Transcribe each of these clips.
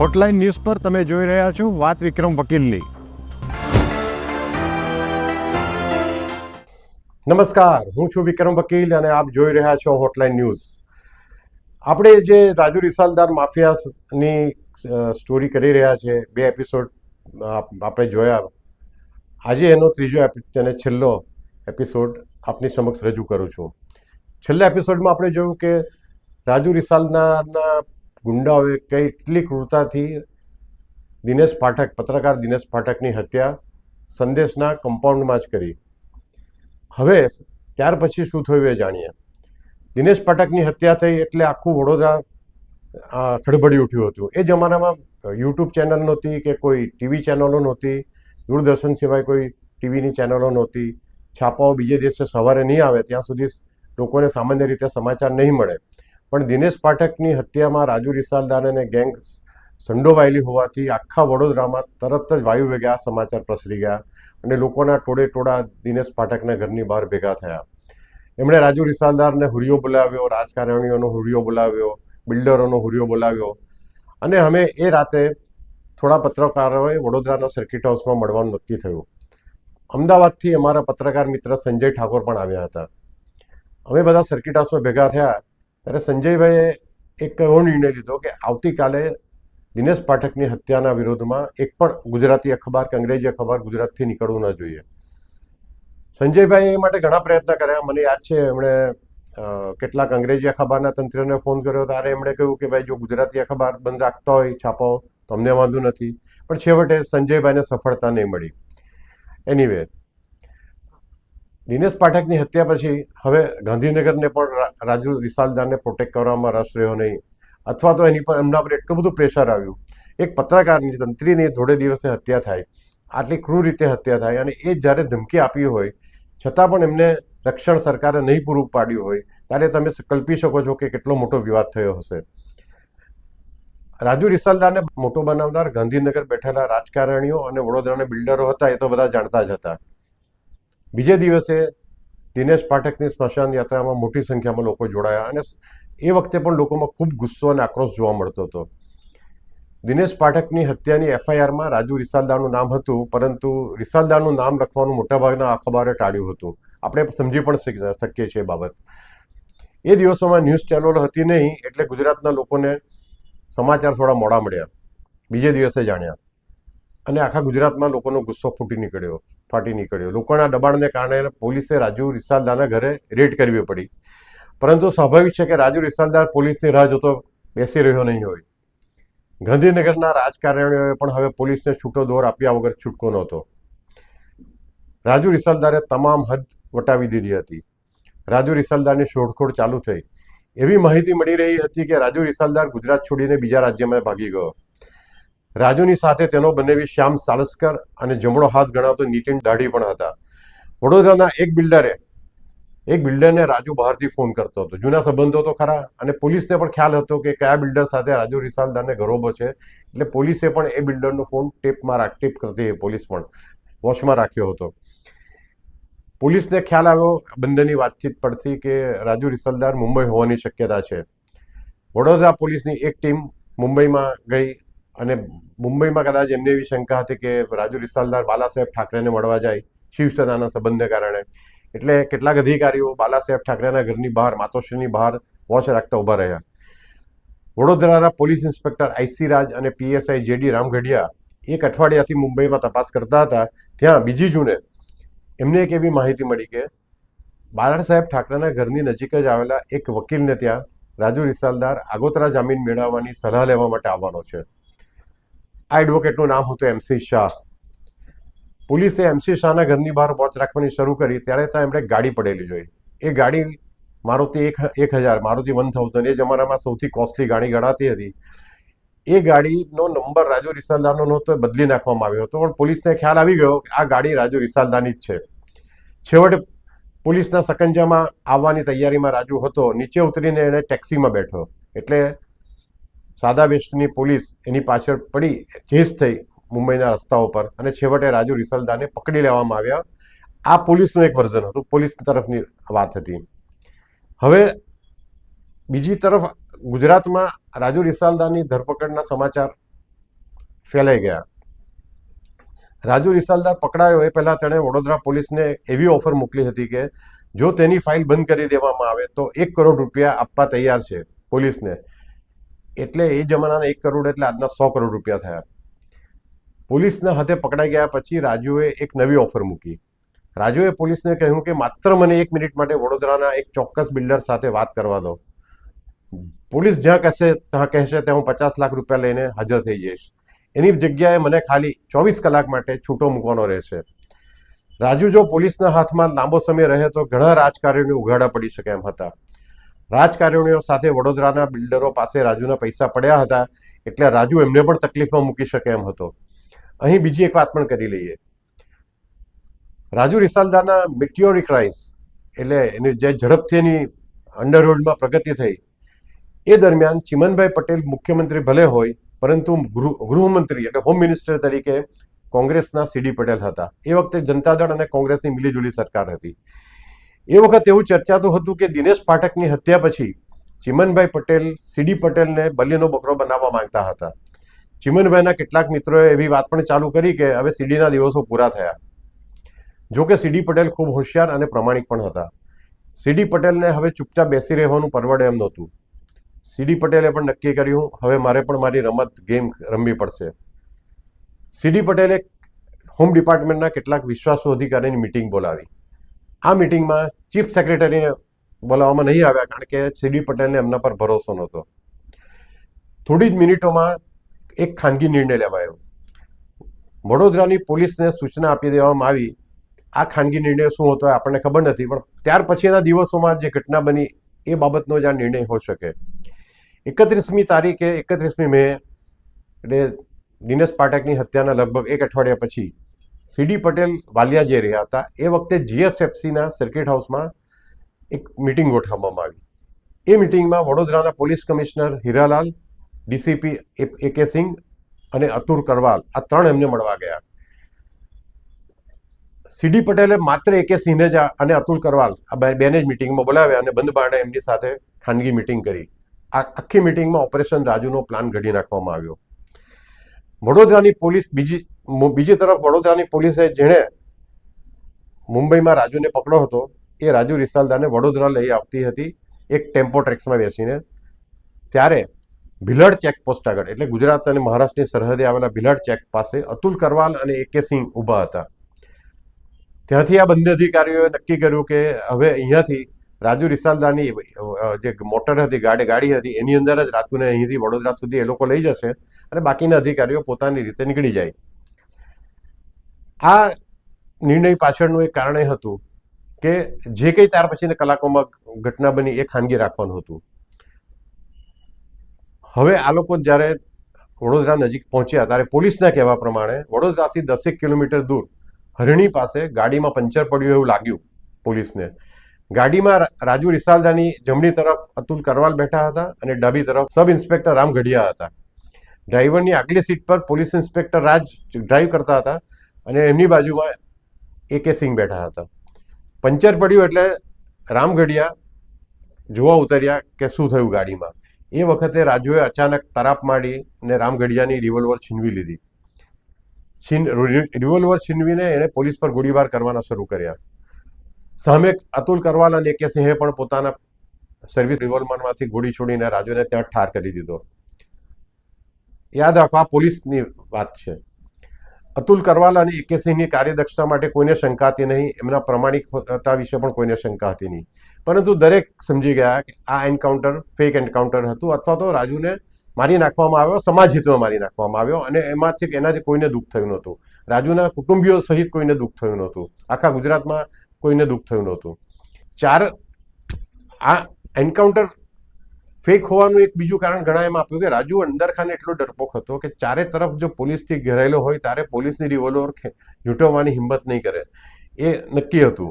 Hotline news પર તમે જોઈ રહ્યા છો વાત વિક્રમ વકીલની. નમસ્કાર, હું છું વિક્રમ વકીલ અને આપ જોઈ રહ્યા છો હોટલાઇન ન્યૂઝ. આપણે જે રાજુ રિસાલદાર માફિયાની સ્ટોરી કરી રહ્યા છે, બે એપિસોડ આપણે જોયા. આજે એનો ત્રીજો અને છેલ્લો એપિસોડ આપની સમક્ષ રજૂ કરું છું. છેલ્લા એપિસોડમાં આપણે જોયું કે રાજુ રિસાલના ગુંડાઓએ કેટલી ક્રૂરતાથી દિનેશ પાઠક, પત્રકાર દિનેશ પાઠકની હત્યા સંદેશના કમ્પાઉન્ડમાં જ કરી. હવે ત્યાર પછી શું થયું એ જાણીએ. દિનેશ પાઠકની હત્યા થઈ એટલે આખું વડોદરા ખડબડી ઉઠ્યું હતું. એ જમાનામાં યુટ્યુબ ચેનલ નહોતી કે કોઈ ટીવી ચેનલો નહોતી, દૂરદર્શન સિવાય કોઈ ટીવીની ચેનલો નહોતી. છાપાઓ બીજે દિવસે સવારે નહીં આવે, ત્યાં સુધી લોકોને સામાન્ય રીતે સમાચાર નહીં મળે. પણ દિનેશ પાઠકની હત્યામાં રાજુ રિસાલદાર અને ગેંગ સંડોવાયેલી હોવાથી આખા વડોદરામાં તરત જ વાયુ વેગ્યા સમાચાર પ્રસરી ગયા અને લોકોના ટોળે ટોળા દિનેશ પાઠકના ઘરની બહાર ભેગા થયા. એમણે રાજુ રિસાલદારને હુરિયો બોલાવ્યો, રાજકારણીઓનો હુરિયો બોલાવ્યો, બિલ્ડરોનો હુરિયો બોલાવ્યો અને અમે એ રાતે થોડા પત્રકારોએ વડોદરાના સર્કિટ હાઉસમાં મળવાનું નક્કી થયું. અમદાવાદથી અમારા પત્રકાર મિત્ર સંજય ઠાકોર પણ આવ્યા હતા. અમે બધા સર્કિટ હાઉસમાં ભેગા થયા ત્યારે સંજયભાઈએ એક એવો નિર્ણય લીધો કે આવતીકાલે દિનેશ પાઠકની હત્યાના વિરોધમાં એક પણ ગુજરાતી અખબાર કે અંગ્રેજી અખબાર ગુજરાતથી નીકળવું ન જોઈએ. સંજયભાઈ એ માટે ઘણા પ્રયત્ન કર્યા. મને યાદ છે, એમણે કેટલાક અંગ્રેજી અખબારના તંત્રને ફોન કર્યો. ત્યારે એમણે કહ્યું કે ભાઈ, જો ગુજરાતી અખબાર બંધ રાખતા હોય, છાપો, તો અમને વાંધો નથી. પણ છેવટે સંજયભાઈને સફળતા નહીં મળી. એનીવે દિનેશ પાઠકની હત્યા પછી હવે ગાંધીનગરને પણ રાજુ વિશાલદારને પ્રોટેક્ટ કરવામાં રસ રહ્યો નહીં. અથવા તો એની પર એમના પર એટલું બધું પ્રેશર આવ્યું. એક પત્રકારની તંત્રીની થોડે દિવસે હત્યા થાય. આટલી ક્રૂર રીતે હત્યા થાય અને એ જ્યારે ધમકી આપી હોય, છતાં પણ એમને રક્ષણ સરકારે નહીં પૂરું પાડ્યું હોય, ત્યારે તમે કલ્પી શકો છો કે કેટલો મોટો વિવાદ થયો હશે. રાજુ રિસાલદારને મોટો બનાવનાર ગાંધીનગર બેઠેલા રાજકારણીઓ અને વડોદરાના બિલ્ડરો હતા, એ તો બધા જાણતા જ હતા. બીજે દિવસે દિનેશ પાઠકની સ્મશાન યાત્રામાં મોટી સંખ્યામાં લોકો જોડાયા અને એ વખતે પણ લોકોમાં ખૂબ ગુસ્સો અને આક્રોશ જોવા મળતો હતો. દિનેશ પાઠકની હત્યાની એફઆઈઆરમાં રાજુ રિસાલદારનું નામ હતું, પરંતુ રિસાલદારનું નામ લખવાનું મોટાભાગના અખબારે ટાળ્યું હતું. આપણે સમજી પણ શક- શકીએ છીએ બાબત. એ દિવસોમાં ન્યૂઝ ચેનલો હતી નહીં, એટલે ગુજરાતના લોકોને સમાચાર થોડા મોડા મળ્યા. બીજે દિવસે જાણ્યા. અને આખા ગુજરાતમાં લોકોનો ગુસ્સો ફૂટી નીકળ્યો, ફાટી નીકળ્યો. લોકોના દબાણને કારણે પોલીસે રાજુ રિસાલદારના ઘરે રેડ કરવી પડી. પરંતુ સ્વાભાવિક છે કે રાજુ રિસાલદાર પોલીસની રાહ જોતો બેસી રહ્યો નહીં હોય. ગાંધીનગરના રાજકારણીઓએ પણ હવે પોલીસને છૂટો દોર આપ્યા વગર છૂટકો નહોતો. રાજુ રિસાલદારે તમામ હદ વટાવી દીધી હતી. રાજુ રિસાલદારની શોધખોળ ચાલુ થઈ. એવી માહિતી મળી રહી હતી કે રાજુ રિસાલદાર ગુજરાત છોડીને બીજા રાજ્યમાં ભાગી ગયો. રાજુની સાથે તેનો બનેવી શ્યામ સાલસ્કર અને જમણો હાથ ગણાતો નીતિન દાઢી પણ હતા. વડોદરાના એક બિલ્ડરે, એક બિલ્ડરને રાજુ બહારથી ફોન કરતો હતો. જૂના સંબંધો તો ખરા અને પોલીસને પણ ખ્યાલ હતો કે કયા બિલ્ડર સાથે રાજુ રિસાલદારને ગરોબો છે. એટલે પોલીસે પણ એ બિલ્ડરનો ફોન ટેપમાં રાખ, ટેપ કરતી પોલીસ પણ વોચમાં રાખ્યો હતો. પોલીસને ખ્યાલ આવ્યો બંનેની વાતચીત પડતી કે રાજુ રિસલદાર મુંબઈ હોવાની શક્યતા છે. વડોદરા પોલીસની એક ટીમ મુંબઈમાં ગઈ અને મુંબઈમાં કદાચ એમને એવી શંકા હતી કે રાજુ રિસાલદાર બાલાસાહેબ ઠાકરેને મળવા જાય શિવસેનાના સંબંધને કારણે. એટલે કેટલાક અધિકારીઓ બાલાસાહેબ ઠાકરેના ઘરની બહાર, માતોશ્રીની બહાર વોચ રાખતા ઊભા રહ્યા. વડોદરાના પોલીસ ઇન્સ્પેક્ટર આઈસી રાજ અને પીએસઆઈ જેડી રામગઢિયા એક અઠવાડિયાથી મુંબઈમાં તપાસ કરતા હતા. ત્યાં બીજી જૂને એમને એક એવી માહિતી મળી કે બાલાસાહેબ ઠાકરેના ઘરની નજીક જ આવેલા એક વકીલને ત્યાં રાજુ રિસાલદાર આગોતરા જામીન મેળવવાની સલાહ લેવા માટે આવવાનો છે. આ એડવોકેટનું નામ હતું એમસી શાહ. પોલીસે એમસી શાહના ઘરની બહાર વોચ રાખવાની શરૂ કરી. ત્યારે ત્યાં એમણે ગાડી પડેલી જોઈ. એ ગાડી મારુતિ એક એક હજાર, મારુતિ વન થાઉઝન્ડ, એ જમાનામાં સૌથી કોસ્ટલી ગાડી ગણાતી હતી. એ ગાડીનો નંબર રાજુ રિસાલદારનો નહોતો, એ બદલી નાખવામાં આવ્યો હતો. પણ પોલીસને ખ્યાલ આવી ગયો કે આ ગાડી રાજુ રિસાલદારની જ છે. છેવટે પોલીસના સકંજામાં આવવાની તૈયારીમાં રાજુ હતો. નીચે ઉતરીને એણે ટેક્સીમાં બેઠો. એટલે સાદા વેસ્ટની પોલીસ એની પાછળ પડી ચેસ થઈ મુંબઈના રસ્તાઓ પર અને છેવટે રાજુ રિસલદાને પકડી લેવામાં આવ્યા. આ પોલીસનું એક વર્ઝન હતું પોલીસ તરફની વાત હતી. હવે બીજી તરફ ગુજરાતમાં રાજુ રિસાલદાની ધરપકડના સમાચાર ફેલાઈ ગયા. રાજુ રિસાલદાર પકડાયો એ પહેલાં તેણે વડોદરા પોલીસને એવી ઓફર મોકલી હતી કે જો તેની ફાઇલ બંધ કરી દેવામાં આવે તો એક કરોડ રૂપિયા આપવા તૈયાર છે પોલીસને. એટલે એ જમાનાના એક કરોડ એટલે આજના સો કરોડ રૂપિયા થયા. પોલીસના હાથે પકડાઈ ગયા પછી રાજુએ એક નવી ઓફર મૂકી. રાજુએ પોલીસને કહ્યું કે, માત્ર મને એક મિનિટ માટે વડોદરાના એક ચોક્કસ બિલ્ડર સાથે વાત કરવા દો. પોલીસ જ્યાં કહેશે, ત્યાં કહેશે, ત્યાં હું પચાસ લાખ રૂપિયા લઈને હાજર થઈ જઈશ. એની જગ્યાએ મને ખાલી ચોવીસ કલાક માટે છૂટો મૂકવાનો રહેશે. રાજુ જો પોલીસના હાથમાં લાંબો સમય રહે તો ઘણા રાજકારણીઓ ઉઘાડા પડી શકે એમ હતા. રાજકારણીઓ સાથે વડોદરાના બિલ્ડરો પાસે રાજુના પૈસા પડ્યા હતા એટલે રાજુ એમને પણ તકલીફમાં મૂકી શકે એમ હતો. અહીં બીજી એક વાત પણ કરી લઈએ. રાજુ રિસાલદાના મિટિયોરિક રાઇસ એટલે એની જે ઝડપથી એની અંડરવર્લ્ડમાં પ્રગતિ થઈ, એ દરમિયાન ચિમનભાઈ પટેલ મુખ્યમંત્રી ભલે હોય, પરંતુ ગૃહ, ગૃહમંત્રી એટલે હોમ મિનિસ્ટર તરીકે કોંગ્રેસના સીડી પટેલ હતા. એ વખતે જનતા દળ અને કોંગ્રેસની મિલીજુલી સરકાર હતી. એ વખત એવું ચર્ચાતું હતું કે દિનેશ પાઠકની હત્યા પછી ચિમનભાઈ પટેલ, સીડી પટેલને બલીનો બકરો બનાવવા માંગતા હતા. ચિમનભાઈના કેટલાક મિત્રોએ એવી વાત પણ ચાલુ કરી કે હવે સીડીના દિવસો પૂરા થયા. જો કે સીડી પટેલ ખૂબ હોશિયાર અને પ્રમાણિક પણ હતા. સીડી પટેલને હવે ચૂપચાપ બેસી રહેવાનું પરવડે એમ નહોતું. સીડી પટેલે પણ નક્કી કર્યું, હવે મારે પણ મારી રમત ગેમ રમવી પડશે. સીડી પટેલે હોમ ડિપાર્ટમેન્ટના કેટલાક વિશ્વાસુ અધિકારીની મિટિંગ બોલાવી. આ મિટિંગમાં ચીફ સેક્રેટરીને બોલાવવામાં નહીં આવ્યા કારણ કે સીડી પટેલને એમના પર ભરોસો નહોતો. થોડી જ મિનિટોમાં એક ખાનગી નિર્ણય લેવાયો. વડોદરાની પોલીસને સૂચના આપી દેવામાં આવી. આ ખાનગી નિર્ણય શું હતો આપણને ખબર નથી, પણ ત્યાર પછીના દિવસોમાં જે ઘટના બની એ બાબતનો જ આ નિર્ણય હોઈ શકે. એકત્રીસમી તારીખે એકત્રીસમી મે એટલે દિનેશ પાઠકની હત્યાના લગભગ એક અઠવાડિયા પછી સીડી પટેલ વાલિયા જે રહ્યા હતા, એ વખતે જીએસએફસીના સર્કિટ હાઉસમાં એક મિટિંગ ગોઠવવામાં આવી. એ મિટિંગમાં વડોદરાના police commissioner Hiralal, DCP A K Singh અને અતુર કરવાલ, આ ત્રણ એમને મળવા ગયા. સીડી પટેલે માત્ર એકે સિંહને જ અને અતુલ કરવાલ, આ બેને જ મિટિંગમાં બોલાવ્યા અને બંધ બારણે એમની સાથે ખાનગી મિટિંગ કરી. આ આખી મિટિંગમાં ઓપરેશન રાજુનો પ્લાન ઘડી નાખવામાં આવ્યો. વડોદરાની પોલીસ બીજી બીજી તરફ વડોદરાની પોલીસે જેણે મુંબઈમાં રાજુને પકડ્યો હતો, એ રાજુ રિસાલદાને વડોદરા લઈ આવતી હતી, એક ટેમ્પો ટ્રેક્સમાં બેસીને. ત્યારે ભીલડ ચેકપોસ્ટ આગળ, એટલે ગુજરાત અને મહારાષ્ટ્રની સરહદે આવેલા ભીલડ ચેક પાસે અતુલ કરવાલ અને એકે સિંહ ઊભા હતા. ત્યાંથી આ બંને અધિકારીઓએ નક્કી કર્યું કે હવે અહીંયાથી રાજુ રિસાલદાની જે મોટર હતી, ગાડી ગાડી હતી, એની અંદર જ રાજુને અહીંથી વડોદરા સુધી એ લોકો લઈ જશે અને બાકીના અધિકારીઓ પોતાની રીતે નીકળી જાય. આ નિર્ણય પાછળનું એક કારણ એ હતું કે જે કંઈ ત્યાર પછીના કલાકોમાં ઘટના બની એ ખાનગી રાખવાનું હતું. હવે આ લોકો જ્યારે વડોદરા નજીક પહોંચ્યા ત્યારે પોલીસના કહેવા પ્રમાણે વડોદરાથી દસેક કિલોમીટર દૂર હરણી પાસે ગાડીમાં પંચર પડ્યું એવું લાગ્યું પોલીસને. ગાડીમાં રાજુ રિસાલદાની જમણી તરફ અતુલ કરવાલ બેઠા હતા અને ડાબી તરફ સબ ઇન્સ્પેક્ટર રામ ગઢિયા હતા. ડ્રાઈવરની આગલી સીટ પર પોલીસ ઇન્સ્પેક્ટર રાજ ડ્રાઈવ કરતા હતા અને એમની બાજુમાં એ કે સિંહ બેઠા હતા. પંચર પડ્યું એટલે રામગઢિયા જોવા ઉતર્યા કે શું થયું ગાડીમાં. એ વખતે રાજુએ અચાનક તરાપ માડી ને રામગઢિયાની રિવોલ્વર છીનવી લીધી. છીન રિવોલ્વર છીનવીને એણે પોલીસ પર ગોળીબાર કરવાના શરૂ કર્યા. સામે અતુલ કરવાલ અને કે સિંહે પણ પોતાના સર્વિસ રિવોલ્વરમાંથી ગોળી છોડીને રાજુને ત્યાં ઠાર કરી દીધો. યાદ રાખો, આ પોલીસની વાત છે. અતુલ કરવાલ અને એકે સિંહની કાર્યદક્ષતા માટે કોઈને શંકા હતી નહીં. એમના પ્રમાણિકતા વિશે પણ કોઈને શંકા હતી નહીં. પરંતુ દરેક સમજી ગયા કે આ એન્કાઉન્ટર ફેક એન્કાઉન્ટર હતું અથવા તો રાજુને મારી નાખવામાં આવ્યો, સમાજ હિતમાં મારી નાખવામાં આવ્યો અને એમાંથી એનાથી કોઈને દુઃખ થયું નહોતું. રાજુના કુટુંબીઓ સહિત કોઈને દુઃખ થયું નહોતું. આખા ગુજરાતમાં કોઈને દુઃખ થયું નહોતું. ચાર આ એન્કાઉન્ટર ફેક હોવાનું એક બીજું કારણ ઘણા એમ આપ્યું કે રાજુ અંદર ખાને એટલો ડરપોક હતો કે ચારે તરફ જો પોલીસથી ઘેરાયેલો હોય ત્યારે પોલીસની રિવોલ્વર ઝૂંટવવાની હિંમત નહીં કરે. એ નક્કી હતું.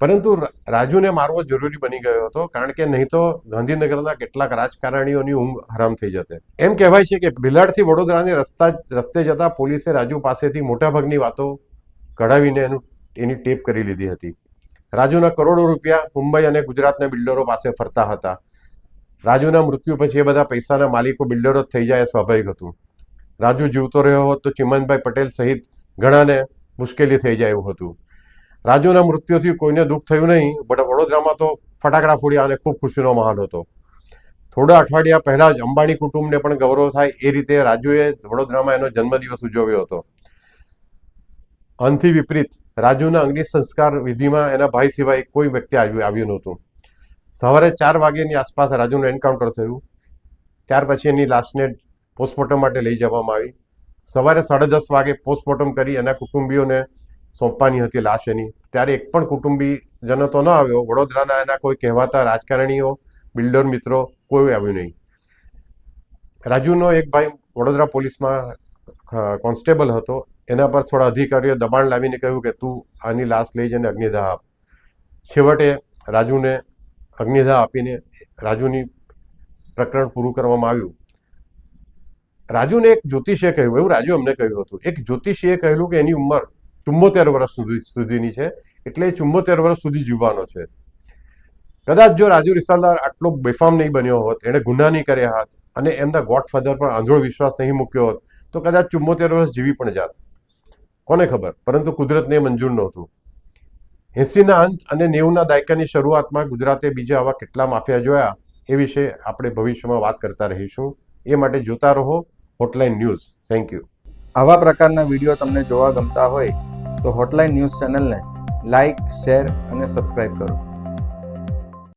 પરંતુ રાજુને મારવો જરૂરી બની ગયો હતો કારણ કે નહીં તો ગાંધીનગરના કેટલાક રાજકારણીઓની ઊંઘ હરામ થઈ જતે એમ કહેવાય છે કે ભિલાડથી વડોદરાની રસ્તા રસ્તે જતા પોલીસે રાજુ પાસેથી મોટાભાગની વાતો કઢાવીને એનું એની ટેપ કરી લીધી હતી. રાજુના કરોડો રૂપિયા મુંબઈ અને ગુજરાતના બિલ્ડરો પાસે ફરતા હતા. રાજુના મૃત્યુ પછી એ બધા પૈસાના માલિકો બિલ્ડરો જ થઈ જાય એ સ્વાભાવિક હતું. રાજુ જીવતો રહ્યો હોત તો ચિમનભાઈ પટેલ સહિત ઘણાને મુશ્કેલી થઈ જાય એવું હતું. રાજુના મૃત્યુથી કોઈને દુઃખ થયું નહીં, બટ વડોદરામાં તો ફટાકડા ફોડ્યા અને ખૂબ ખુશીનો માહોલ હતો. થોડા અઠવાડિયા પહેલા જ અંબાણી કુટુંબને પણ ગૌરવ થાય એ રીતે રાજુએ વડોદરામાં એનો જન્મદિવસ ઉજવ્યો હતો. આનથી વિપરીત, રાજુના અંગ્રેજ સંસ્કાર વિધિમાં એના ભાઈ સિવાય કોઈ વ્યક્તિ આવ્યું આવ્યું નહોતું. સવારે ચાર વાગ્યાની આસપાસ રાજુનું એન્કાઉન્ટર થયું. ત્યાર પછી એની લાશને પોસ્ટમોર્ટમ માટે લઈ જવામાં આવી. સવારે સાડા દસ વાગે પોસ્ટમોર્ટમ કરી એના કુટુંબીઓને સોંપવાની હતી લાશ એની. ત્યારે એક પણ કુટુંબીજનો તો ન આવ્યો. વડોદરાના એના કોઈ કહેવાતા રાજકારણીઓ, બિલ્ડર મિત્રો કોઈ આવ્યું નહીં. રાજુનો એક ભાઈ વડોદરા પોલીસમાં કોન્સ્ટેબલ હતો. એના પર થોડા અધિકારીઓ દબાણ લાવીને કહ્યું કે તું આની લાશ લઈ જઈને અગ્નિદાહ આપ. છેવટે રાજુને અગ્નિદાહ આપીને રાજુની પ્રકરણ પૂરું કરવામાં આવ્યું. રાજુને એક જ્યોતિષીએ કહ્યું, એવું રાજુ અમને કહ્યું હતું. એક જ્યોતિષીએ કહેલું કે એની ઉંમર ચુમ્મોતેર વર્ષ સુધી, સુધીની છે, એટલે ચુમ્મોતેર વર્ષ સુધી જીવવાનો છે. કદાચ જો રાજુ રિસાલદાર આટલો બેફામ નહીં બન્યો હોત, એણે ગુના નહીં કર્યા હોત, અને એમના ગોડફાધર પર આંધળો વિશ્વાસ નહીં મૂક્યો હોત, તો કદાચ ચુમ્મોતેર વર્ષ જીવી પણ જાત. કોને ખબર? પરંતુ કુદરતને મંજૂર નહોતું. એસીના અંત અને નેવુંના દાયકાની શરૂઆતમાં ગુજરાતે બીજા આવા કેટલા માફિયા જોયા એ વિશે આપણે ભવિષ્યમાં વાત કરતા રહીશું. એ માટે જોતા રહો હોટલાઇન ન્યૂઝ થેન્ક યુ આવા પ્રકારના વીડિયો તમને જોવા ગમતા હોય તો હોટલાઇન ન્યૂઝ ચેનલને લાઇક શેર અને સબસ્ક્રાઈબ કરો.